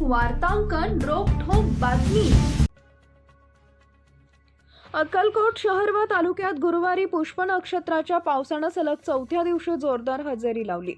वार्तांकन रोखोक बातमी. अक्कलकोट शहर व तालुक्यात गुरुवारी पुष्प नक्षत्राच्या पावसानं सलग चौथ्या दिवशी जोरदार हजेरी लावली.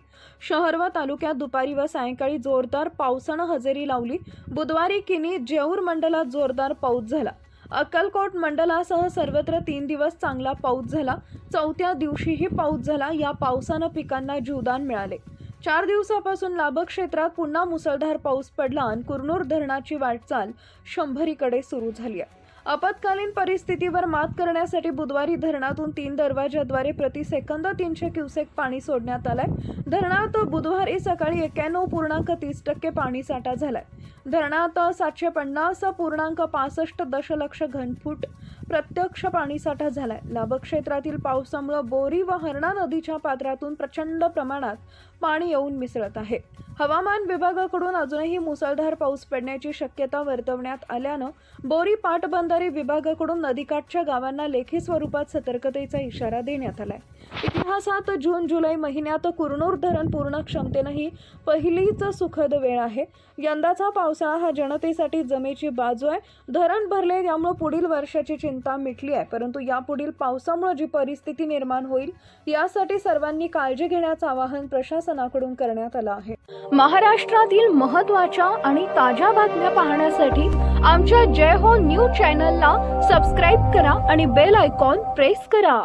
शहर व तालुक्यात दुपारी व सायंकाळी जोरदार पावसानं हजेरी लावली. बुधवारी किनी जेऊर मंडलात जोरदार पाऊस झाला. अक्कलकोट मंडलासह सर्वत्र तीन दिवस चांगला पाऊस झाला. चौथ्या दिवशीही पाऊस झाला. या पावसानं पिकांना जीवदान मिळाले. चार दिवसापासून लाभक क्षेत्रात पुन्हा मुसळधार पाऊस पडला आणि कुरनूर धरणाची वाटचाल शंभरीकडे सुरू झाली आहे. आपत्कालीन परिस्थितीवर मात करण्यासाठी बुधवारी धरणातून तीन दरवाजाद्वारे प्रति सेकंद तीनशे क्युसेक पाणी सोडण्यात आलंय. धरणात बुधवारी सकाळी एक्क्याण्णव पूर्णांक तीस टक्के पाणीसाठा झालाय. धरणात सातशे पन्नास पूर्णांक पासष्ट दशलक्ष घनफूट प्रत्यक्ष पाणीसाठा झालाय. लाभक्षेत्रातील पावसामुळं पावसामुळे बोरी व हरणा नदीच्या पात्रातून प्रचंड प्रमाणात पाणी येऊन मिसळत आहे. हवामान विभागाकडून अजूनही मुसळधार पाऊस पडण्याची शक्यता वर्तवण्यात आल्यानं बोरी पाटबंद पाटबंधारे विभागाकडून नदीकाठच्या गावांना लेखी स्वरूपात सतर्कतेचा इशारा देण्यात आलाय. इतिहासात जून जुलै महिन्यात कुरनूर धरण पूर्ण क्षमतेनंही पहिलीच सुखद वेळ आहे. यंदाचा पावसाळा हा जनतेसाठी जमेची बाजू आहे. धरण भरले त्यामुळे पुढील वर्षाची चिंता मिटली आहे. परंतु यापुढील पावसामुळे जी परिस्थिती निर्माण होईल यासाठी सर्वांनी काळजी घेण्याचं आवाहन प्रशासनाकडून करण्यात आलं आहे. महाराष्ट्रातील महत्त्वाच्या आणि ताज्या बातम्या पाहण्यासाठी आमच्या जय हो न्यूज चॅनलला सबस्क्राईब करा आणि बेल आयकॉन प्रेस करा.